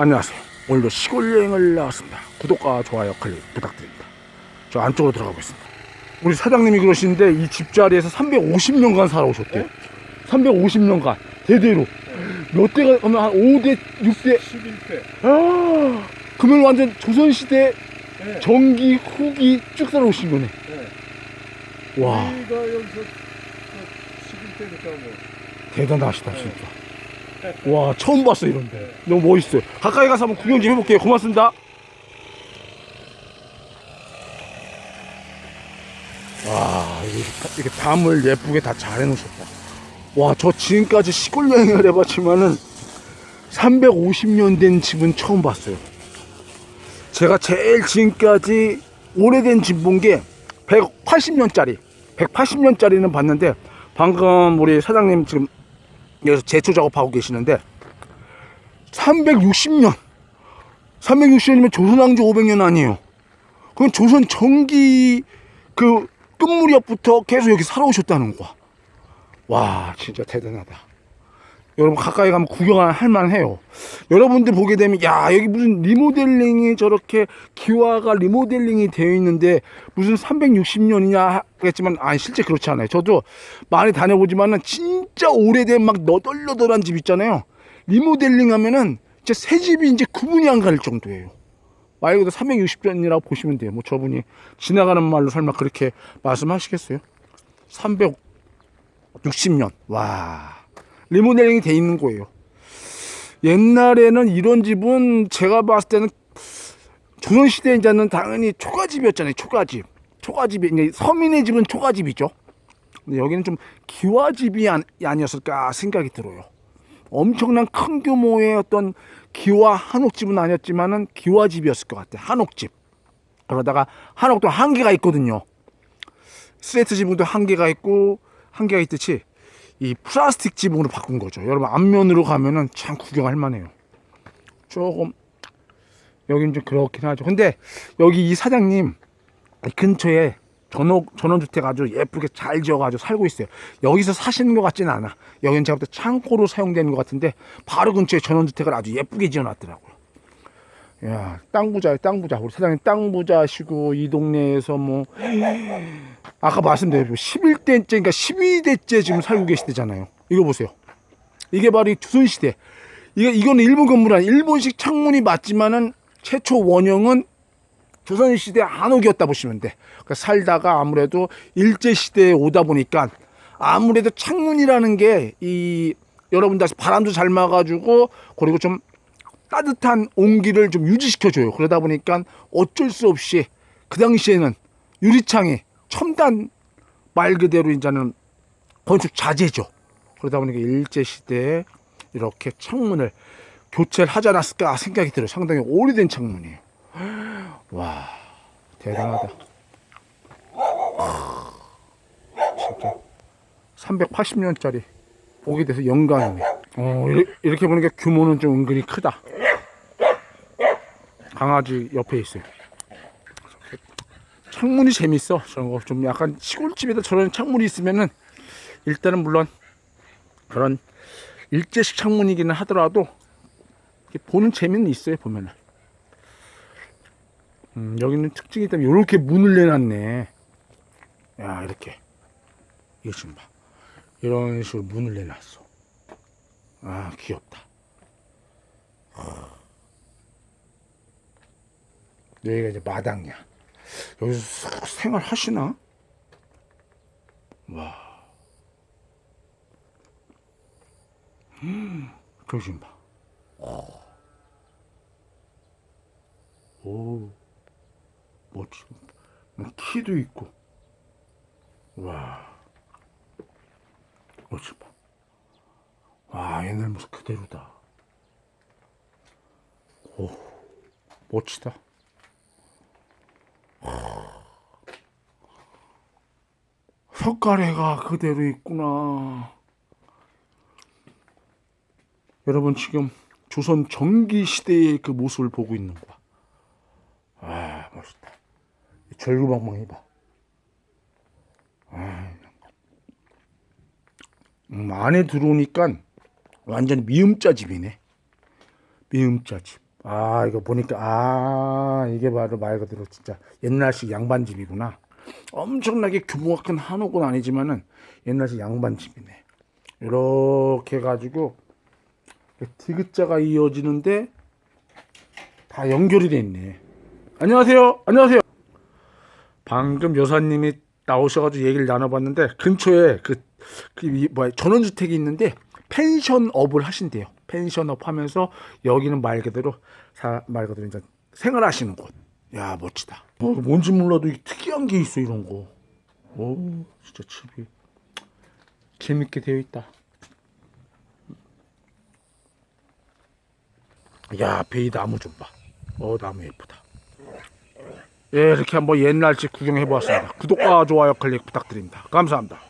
안녕하세요. 오늘도 시골 여행을 나왔습니다. 구독과 좋아요 클릭 부탁드립니다. 저 안쪽으로 들어가고 있습니다. 우리 사장님이 그러시는데 이 집자리에서 350년간 살아오셨대요. 350년간 대대로 몇 대가 그러면 한 5대, 6대 11대. 아, 그러면 완전 조선 시대 네. 전기 후기 쭉 살아오신 거네. 네. 와 우리가 여기서 그 11대니까 뭐. 대단하시다 진짜. 와 처음 봤어 이런데 너무 멋있어요. 가까이 가서 한번 구경 좀 해볼게요. 고맙습니다. 와 이렇게 담을 예쁘게 다 잘 해놓으셨다. 와 저 지금까지 시골 여행을 해봤지만은 350년 된 집은 처음 봤어요. 제가 제일 지금까지 오래된 집 본 게 180년짜리 180년짜리는 봤는데 방금 우리 사장님 지금 여기서 제초 작업하고 계시는데 360년. 360년이면 조선왕조 500년 아니에요. 그럼 조선 전기 그 끝무렵부터 계속 여기 살아오셨다는 거야. 와 진짜 대단하다 여러분 가까이 가면 구경할 만해요. 여러분들 보게 되면 야 여기 무슨 리모델링이 저렇게 기와가 리모델링이 되어 있는데 무슨 360년이냐 하겠지만 아니 실제 그렇지 않아요. 저도 많이 다녀보지만은 진짜 오래된 막 너덜너덜한 집 있잖아요. 리모델링 하면은 진짜 새 집이 이제 구분이 안 갈 정도예요. 말 그대로 360년이라고 보시면 돼요. 뭐 저분이 지나가는 말로 설마 그렇게 말씀하시겠어요? 360년. 와 리모델링이 돼 있는 거예요. 옛날에는 이런 집은 제가 봤을 때는 조선시대 이제는 당연히 초가집이었잖아요. 초가집. 초가집이, 이제 서민의 집은 초가집이죠. 근데 여기는 좀 기와집이 아니, 아니었을까 생각이 들어요. 엄청난 큰 규모의 어떤 기와 한옥집은 아니었지만은 기와집이었을 것 같아요. 한옥집. 그러다가 한옥도 한 개가 있거든요. 세트 지붕도 한 개가 있고 한 개가 있듯이 이 플라스틱 지붕으로 바꾼 거죠. 여러분 앞면으로 가면은 참 구경할 만해요. 조금 여긴 좀 그렇긴 하죠. 근데 여기 이 사장님 이 근처에 전원 전원주택 아주 예쁘게 잘 지어가지고 살고 있어요. 여기서 사시는 것 같지는 않아. 여기는 제가 볼 때 창고로 사용되는 것 같은데 바로 근처에 전원주택을 아주 예쁘게 지어놨더라고요. 야, 땅 부자예요, 땅 부자. 우리 사장님 땅 부자시고 이 동네에서 뭐 아까 말씀드렸죠. 11대째, 그러니까 12대째 지금 살고 계시대잖아요. 이거 보세요. 이게 바로 이 조선시대. 이거, 이거는 일본 건물 아니 일본식 창문이 맞지만은 최초 원형은 조선시대 한옥이었다 보시면 돼. 그러니까 살다가 아무래도 일제시대에 오다 보니까 아무래도 창문이라는 게 이 여러분들 아시 바람도 잘 막아주고 그리고 좀 따뜻한 온기를 좀 유지시켜줘요. 그러다 보니까 어쩔 수 없이 그 당시에는 유리창이 첨단 말 그대로 이제는 건축 자재죠. 그러다 보니까 일제 시대에 이렇게 창문을 교체를 하지 않았을까 생각이 들어요. 상당히 오래된 창문이에요. 와 대단하다. 진짜 380년짜리 오게 돼서 영광이네. 어, 이렇게, 이렇게 보니까 규모는 좀 은근히 크다. 강아지 옆에 있어요. 창문이 재밌어. 저런 거 좀 약간 시골집에다 저런 창문이 있으면은 일단은 물론 그런 일제식 창문이기는 하더라도 이렇게 보는 재미는 있어요 보면은. 음, 여기는 특징이 있다면 이렇게 문을 내놨네. 야 이렇게 이거 좀 봐. 이런 식으로 문을 내놨어. 아 귀엽다. 여기가 이제 마당이야. 여기서 싹 생활하시나? 와. 음, 저기 좀 봐. 오. 멋지. 키도 있고. 와. 멋지 봐. 와, 옛날 모습 그대로다. 오. 멋지다. 혀가래가 그대로 있구나. 여러분 지금 조선 전기 시대의 그 모습을 보고 있는 거야. 아 멋있다. 절구방망이 봐. 아, 음, 안에 들어오니까 완전 미음자 집이네. 미음자 집. 아 이거 보니까 아 이게 바로 말 그대로 진짜 옛날식 양반집이구나. 엄청나게 규모가 큰 한옥은 아니지만은 옛날식 양반집이네. 이렇게 해가지고 디귿자가 이어지는데 다 연결이 돼 있네. 안녕하세요. 안녕하세요. 방금 여사님이 나오셔가지고 얘기를 나눠봤는데 근처에 그, 그 이- 뭐야 전원주택이 있는데 펜션업을 하신대요. 펜션업 하면서 여기는 말 그대로 사, 말 그대로 이제 생활하시는 곳. 야 멋지다. 뭐, 뭔지 몰라도 특이한 게 있어 이런 거. 오 진짜 집이 재밌게 되어 있다. 야 베이 나무 좀 봐. 어 나무 예쁘다. 예 이렇게 한번 옛날 집 구경해 보았습니다. 구독과 좋아요 클릭 부탁드립니다. 감사합니다.